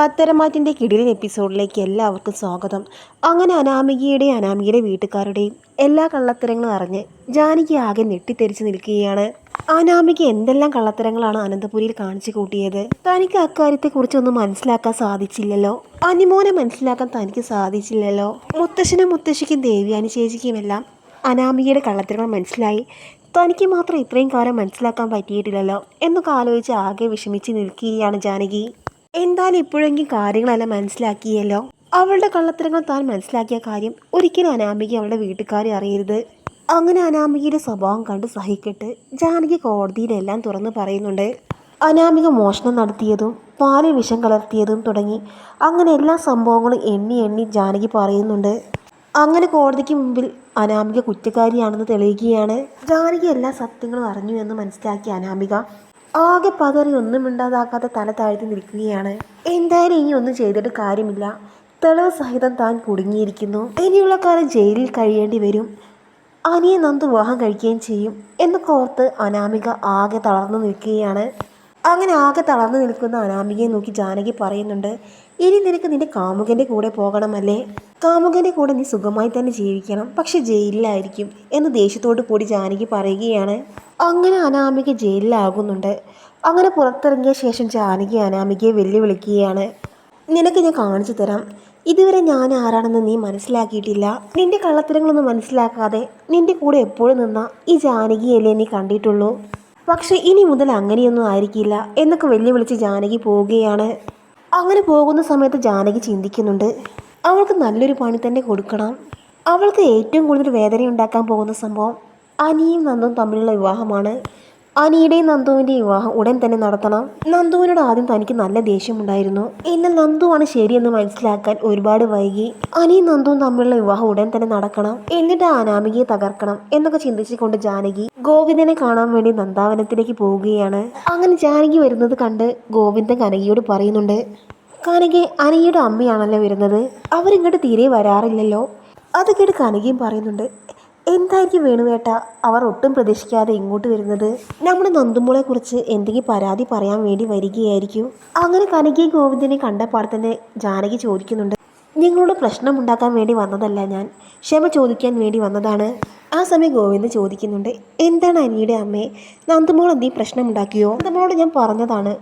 പത്തരമാറ്റിന്റെ കിടിലൻ എപ്പിസോഡിലേക്ക് എല്ലാവർക്കും സ്വാഗതം. അങ്ങനെ അനാമികയുടെയും അനാമികയുടെ വീട്ടുകാരുടെയും എല്ലാ കള്ളത്തരങ്ങളും അറിഞ്ഞ് ജാനകി ആകെ ഞെട്ടിത്തെറിച്ച് നിൽക്കുകയാണ്. അനാമിക എന്തെല്ലാം കള്ളത്തരങ്ങളാണ് അനന്തപുരിയിൽ കാണിച്ചു കൂട്ടിയത്? തനിക്ക് അക്കാര്യത്തെക്കുറിച്ചൊന്നും മനസ്സിലാക്കാൻ സാധിച്ചില്ലല്ലോ. അനിമോനെ മനസ്സിലാക്കാൻ തനിക്ക് സാധിച്ചില്ലല്ലോ. മുത്തശ്ശനും മുത്തശ്ശിക്കും ദേവിയാനി ചേച്ചിക്കുമെല്ലാം അനാമികയുടെ കള്ളത്തരങ്ങൾ മനസ്സിലായി. തനിക്ക് മാത്രം ഇത്രയും കാലം മനസ്സിലാക്കാൻ പറ്റിയിട്ടില്ലല്ലോ എന്നൊക്കെ ആലോചിച്ച് ആകെ വിഷമിച്ച് നിൽക്കുകയാണ് ജാനകി. എന്തായാലും ഇപ്പോഴെങ്കിലും കാര്യങ്ങളെല്ലാം മനസ്സിലാക്കിയല്ലോ? അവളുടെ കള്ളത്തരങ്ങൾ താൻ മനസ്സിലാക്കിയ കാര്യം ഒരിക്കലും അനാമിക അവളുടെ വീട്ടുകാരെ അറിയരുത്. അങ്ങനെ അനാമികയുടെ സ്വഭാവം കണ്ട് സഹിക്കട്ട് ജാനകി കോടതിയിലെല്ലാം തുറന്നു പറയുന്നുണ്ട്. അനാമിക മോഷണം നടത്തിയതും പാലിൽ വിഷം കലർത്തിയതും തുടങ്ങി അങ്ങനെ എല്ലാ സംഭവങ്ങളും എണ്ണി എണ്ണി ജാനകി പറയുന്നുണ്ട്. അങ്ങനെ കോടതിക്ക് മുമ്പിൽ അനാമിക കുറ്റക്കാരിയാണെന്ന് തെളിയിക്കുകയാണ് ജാനകി എല്ലാ സത്യങ്ങളും അറിഞ്ഞു എന്ന് മനസ്സിലാക്കിയ അനാമിക ആകെ പതറി ഒന്നും മിണ്ടാതാക്കാതെ തല താഴ്ത്തി നിൽക്കുകയാണ്. എന്തായാലും ഇനി ഒന്നും ചെയ്തിട്ട് കാര്യമില്ല. തെളിവ് സഹിതം താൻ കുടുങ്ങിയിരിക്കുന്നു. ഇനിയുള്ള കാലം ജയിലിൽ കഴിയേണ്ടി വരും. അനിയെ നന്ദു വിവാഹം കഴിക്കുകയും ചെയ്യും എന്നൊക്കെ ഓർത്ത് അനാമിക ആകെ തളർന്നു നിൽക്കുകയാണ്. അങ്ങനെ ആകെ തളർന്നു നിൽക്കുന്ന അനാമികയെ നോക്കി ജാനകി പറയുന്നുണ്ട് ഇനി നിനക്ക് നിന്റെ കാമുകന്റെ കൂടെ പോകണമല്ലേ? കാമുകന്റെ കൂടെ നീ സുഖമായി തന്നെ ജീവിക്കണം. പക്ഷെ ജയിലിലായിരിക്കും എന്ന് ദേഷ്യത്തോടു കൂടി ജാനകി പറയുകയാണ്. അങ്ങനെ അനാമിക ജയിലിലാകുന്നുണ്ട്. അങ്ങനെ പുറത്തിറങ്ങിയ ശേഷം ജാനകി അനാമികയെ വെല്ലുവിളിക്കുകയാണ്. നിനക്ക് ഞാൻ കാണിച്ചു തരാം. ഇതുവരെ ഞാൻ ആരാണെന്ന് നീ മനസ്സിലാക്കിയിട്ടില്ല. നിന്റെ കള്ളത്തരങ്ങളൊന്നും മനസ്സിലാക്കാതെ നിന്റെ കൂടെ എപ്പോഴും നിന്ന ഈ ജാനകിയല്ലേ നീ കണ്ടിട്ടുള്ളൂ. പക്ഷെ ഇനി മുതൽ അങ്ങനെയൊന്നും ആയിരിക്കില്ല എന്നൊക്കെ വെല്ലുവിളിച്ച് ജാനകി പോവുകയാണ്. അങ്ങനെ പോകുന്ന സമയത്ത് ജാനകി ചിന്തിക്കുന്നുണ്ട് അവൾക്ക് നല്ലൊരു പണി തന്നെ കൊടുക്കണം. അവൾക്ക് ഏറ്റവും കൂടുതൽ വേദന ഉണ്ടാക്കാൻ പോകുന്ന സംഭവം അനിയും നന്ദും തമ്മിലുള്ള വിവാഹമാണ്. അനിയുടെയും നന്ദുവിന്റെയും വിവാഹം ഉടൻ തന്നെ നടത്തണം. നന്ദുവിനോട് ആദ്യം തനിക്ക് നല്ല ദേഷ്യമുണ്ടായിരുന്നു. എന്നാൽ നന്ദുവാണ് ശരിയെന്ന് മനസ്സിലാക്കാൻ ഒരുപാട് വൈകി. അനിയും നന്ദുവും തമ്മിലുള്ള വിവാഹം ഉടൻ തന്നെ നടക്കണം. എന്നിട്ട് അനാമികയെ തകർക്കണം എന്നൊക്കെ ചിന്തിച്ചുകൊണ്ട് ജാനകി ഗോവിന്ദനെ കാണാൻ വേണ്ടി നന്ദാവനത്തിലേക്ക് പോവുകയാണ്. അങ്ങനെ ജാനകി വരുന്നത് കണ്ട് ഗോവിന്ദൻ കനകിയോട് പറയുന്നുണ്ട് കനകെ അനിയുടെ അമ്മയാണല്ലോ വരുന്നത്. അവരിങ്ങോട്ട് തീരെ വരാറില്ലല്ലോ. അത് കേട്ട് കനകയും പറയുന്നുണ്ട് എന്തായിരിക്കും വേണുവേട്ട അവർ ഒട്ടും പ്രതീക്ഷിക്കാതെ ഇങ്ങോട്ട് വരുന്നത്. നമ്മുടെ നന്ദുമോളെ കുറിച്ച് എന്തെങ്കിലും പരാതി പറയാൻ വേണ്ടി വരികയായിരിക്കും. അങ്ങനെ കനകി ഗോവിന്ദനെ കണ്ടപ്പാട് തന്നെ ജാനകി ചോദിക്കുന്നുണ്ട്. നിങ്ങളോട് പ്രശ്നം ഉണ്ടാക്കാൻ വേണ്ടി വന്നതല്ല ഞാൻ. ക്ഷമ ചോദിക്കാൻ വേണ്ടി വന്നതാണ്. ആ സമയം ഗോവിന്ദ് ചോദിക്കുന്നുണ്ട്. എന്താണ് അനിയുടെ അമ്മേ? നന്ദുമോൾ എന്തെങ്കിലും പ്രശ്നമുണ്ടാക്കിയോ നന്ദുമോളോട് ഞാൻ പറഞ്ഞതാണ്.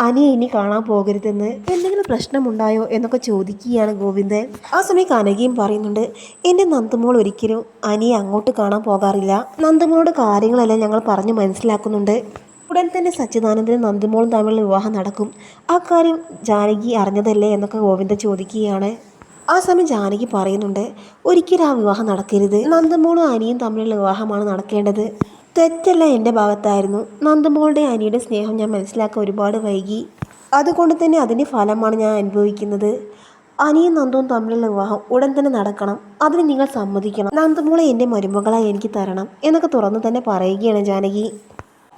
അനിയെ ഇനി കാണാൻ പോകരുതെന്ന് എന്തെങ്കിലും പ്രശ്നമുണ്ടായോ എന്നൊക്കെ ചോദിക്കുകയാണ് ഗോവിന്ദൻ. ആ സമയം കനകയും പറയുന്നുണ്ട് എന്റെ നന്ദമോൾ ഒരിക്കലും അനിയെ അങ്ങോട്ട് കാണാൻ പോകാറില്ല. നന്ദമോളുടെ കാര്യങ്ങളെല്ലാം ഞങ്ങൾ പറഞ്ഞു മനസ്സിലാക്കുന്നുണ്ട്. ഉടൻ തന്നെ സച്ചിദാനന്ദനും നന്ദമോളും തമ്മിലുള്ള വിവാഹം നടക്കും. ആ കാര്യം ജാനകി അറിഞ്ഞതല്ലേ എന്നൊക്കെ ഗോവിന്ദൻ ചോദിക്കുകയാണ്. ആ സമയം ജാനകി പറയുന്നുണ്ട് ഒരിക്കലും ആ വിവാഹം നടക്കരുത്. നന്ദമോളും അനിയും തമ്മിലുള്ള വിവാഹമാണ് നടക്കേണ്ടത്. തെറ്റല്ല എന്റെ ഭാഗത്തായിരുന്നു. നന്ദമോളുടെ അനിയുടെ സ്നേഹം ഞാൻ മനസ്സിലാക്കാൻ ഒരുപാട് വൈകി. അതുകൊണ്ട് തന്നെ അതിന്റെ ഫലമാണ് ഞാൻ അനുഭവിക്കുന്നത്. അനിയും നന്ദവും തമ്മിലുള്ള വിവാഹം ഉടൻ തന്നെ നടക്കണം. അതിന് നിങ്ങൾ സമ്മതിക്കണം. നന്ദമോളെ എന്റെ മരുമകളായി എനിക്ക് തരണം എന്നൊക്കെ തുറന്നു തന്നെ പറയുകയാണ് ജാനകി.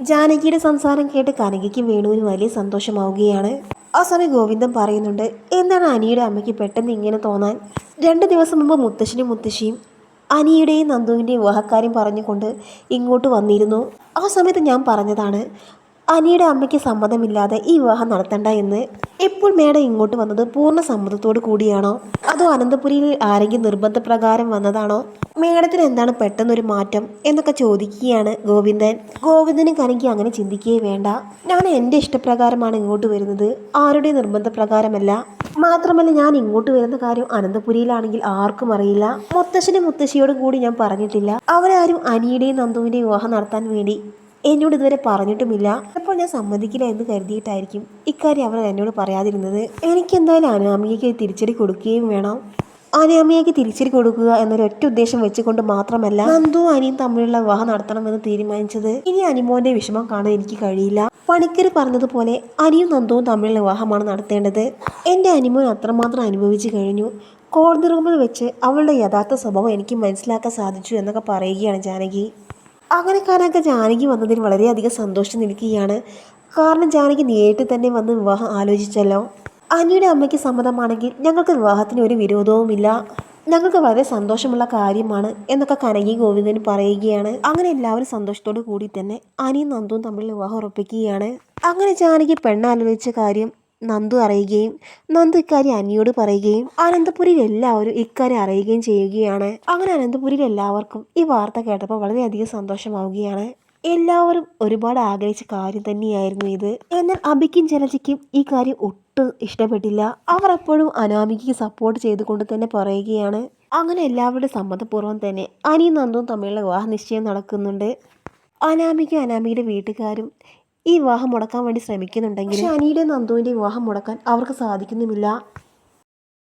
ജാനകിയുടെ സംസാരം കേട്ട് കനകയ്ക്ക് വേണുവിന് വലിയ സന്തോഷമാവുകയാണ്. ആ സമയം ഗോവിന്ദൻ പറയുന്നുണ്ട് എന്താണ് അനിയുടെ അമ്മയ്ക്ക് പെട്ടെന്ന് ഇങ്ങനെ തോന്നാൻ? രണ്ട് ദിവസം മുമ്പ് മുത്തശ്ശനും മുത്തശ്ശിയും അനിയുടെയും നന്ദുവിന്റെയും വിവാഹക്കാര്യം പറഞ്ഞുകൊണ്ട് ഇങ്ങോട്ട് വന്നിരുന്നു. ആ സമയത്ത് ഞാൻ പറഞ്ഞതാണ് അനിയുടെ അമ്മയ്ക്ക് സമ്മതമില്ലാതെ ഈ വിവാഹം നടത്തണ്ട എന്ന് എപ്പോൾ മേഡം ഇങ്ങോട്ട് വന്നത് പൂർണ സമ്മതത്തോടു കൂടിയാണോ? അതോ അനന്തപുരിയിൽ ആരെങ്കിലും നിർബന്ധപ്രകാരം വന്നതാണോ? മേഡത്തിന് എന്താണ് പെട്ടെന്നൊരു മാറ്റം എന്നൊക്കെ ചോദിക്കുകയാണ് ഗോവിന്ദൻ. ഗോവിന്ദന് കനകി അങ്ങനെ ചിന്തിക്കുകയേ വേണ്ട. ഞാൻ എന്റെ ഇഷ്ടപ്രകാരമാണ് ഇങ്ങോട്ട് വരുന്നത്. ആരുടെ നിർബന്ധപ്രകാരമല്ല. മാത്രമല്ല ഞാൻ ഇങ്ങോട്ട് വരുന്ന കാര്യം അനന്തപുരിയിലാണെങ്കിൽ ആർക്കും അറിയില്ല. മുത്തശ്ശനും മുത്തശ്ശിയോടും കൂടി ഞാൻ പറഞ്ഞിട്ടില്ല. അവരാരും അനിയുടെയും നന്ദുവിന്റെയും വിവാഹം നടത്താൻ വേണ്ടി എന്നോട് ഇതുവരെ പറഞ്ഞിട്ടുമില്ല. അപ്പോൾ ഞാൻ സമ്മതിക്കില്ല എന്ന് കരുതിയിട്ടായിരിക്കും ഇക്കാര്യം അവർ എന്നോട് പറയാതിരുന്നത്. എനിക്കെന്തായാലും അനാമികയ്ക്ക് തിരിച്ചടി കൊടുക്കുകയും വേണം. അനാമിയയ്ക്ക് തിരിച്ചടി കൊടുക്കുക എന്നൊരു ഒറ്റ ഉദ്ദേശം വെച്ചുകൊണ്ട് മാത്രമല്ല നന്ദുവും അനിയും തമ്മിലുള്ള വിവാഹം നടത്തണമെന്ന് തീരുമാനിച്ചത്. ഇനി അനിമോന്റെ വിഷമം കാണാൻ എനിക്ക് കഴിയില്ല. പണിക്കർ പറഞ്ഞതുപോലെ അനിയും നന്ദുവും തമ്മിലുള്ള വിവാഹമാണ് നടത്തേണ്ടത്. എന്റെ അനിമോൻ അത്രമാത്രം അനുഭവിച്ചു കഴിഞ്ഞു. കോടതി റൂമിൽ വെച്ച് അവളുടെ യഥാർത്ഥ സ്വഭാവം എനിക്ക് മനസ്സിലാക്കാൻ സാധിച്ചു എന്നൊക്കെ പറയുകയാണ് ജാനകി. അങ്ങനെ ജാനകി വന്നതിൽ വളരെയധികം സന്തോഷം നിൽക്കുകയാണ്. കാരണം ജാനകി നേരിട്ട് തന്നെ വന്ന് വിവാഹം ആലോചിച്ചല്ലോ. അനിയുടെ അമ്മയ്ക്ക് സമ്മതമാണെങ്കിൽ ഞങ്ങൾക്ക് വിവാഹത്തിന് ഒരു വിരോധവുമില്ല. ഞങ്ങൾക്ക് വളരെ സന്തോഷമുള്ള കാര്യമാണ് എന്നൊക്കെ കനകി ഗോവിന്ദൻ പറയുകയാണ്. അങ്ങനെ എല്ലാവരും സന്തോഷത്തോടു കൂടി തന്നെ അനിയും നന്ദുവും തമ്മിൽ വിവാഹം ഉറപ്പിക്കുകയാണ്. അങ്ങനെ ജാനകി പെണ്ണാലോചിച്ച കാര്യം നന്ദു അറിയുകയും നന്ദു ഇക്കാര്യം അനിയോട് പറയുകയും അനന്തപുരിയിൽ എല്ലാവരും ഇക്കാര്യം അറിയുകയും ചെയ്യുകയാണ്. അങ്ങനെ അനന്തപുരിയിൽ എല്ലാവർക്കും ഈ വാർത്ത കേട്ടപ്പോൾ വളരെയധികം സന്തോഷമാവുകയാണ്. എല്ലാവരും ഒരുപാട് ആഗ്രഹിച്ച കാര്യം തന്നെയായിരുന്നു ഇത്. എന്നാൽ അബിക്കും ജലജയ്ക്കും ഈ കാര്യം ഒട്ടും ഇഷ്ടപ്പെട്ടില്ല. അവർ എപ്പോഴും അനാമികയ്ക്ക് സപ്പോർട്ട് ചെയ്തുകൊണ്ട് തന്നെ പറയുകയാണ്. അങ്ങനെ എല്ലാവരുടെ സമ്മതപൂർവം തന്നെ അനിയും നന്ദുവും തമ്മിലുള്ള വിവാഹ നിശ്ചയം നടക്കുന്നുണ്ട്. അനാമിക അനാമികയുടെ വീട്ടുകാരും ഈ വിവാഹം മുടക്കാൻ വേണ്ടി ശ്രമിക്കുന്നുണ്ടെങ്കിൽ അനിയുടെ നന്ദുവിന്റെ വിവാഹം മുടക്കാൻ അവർക്ക് സാധിക്കുന്നുമില്ല.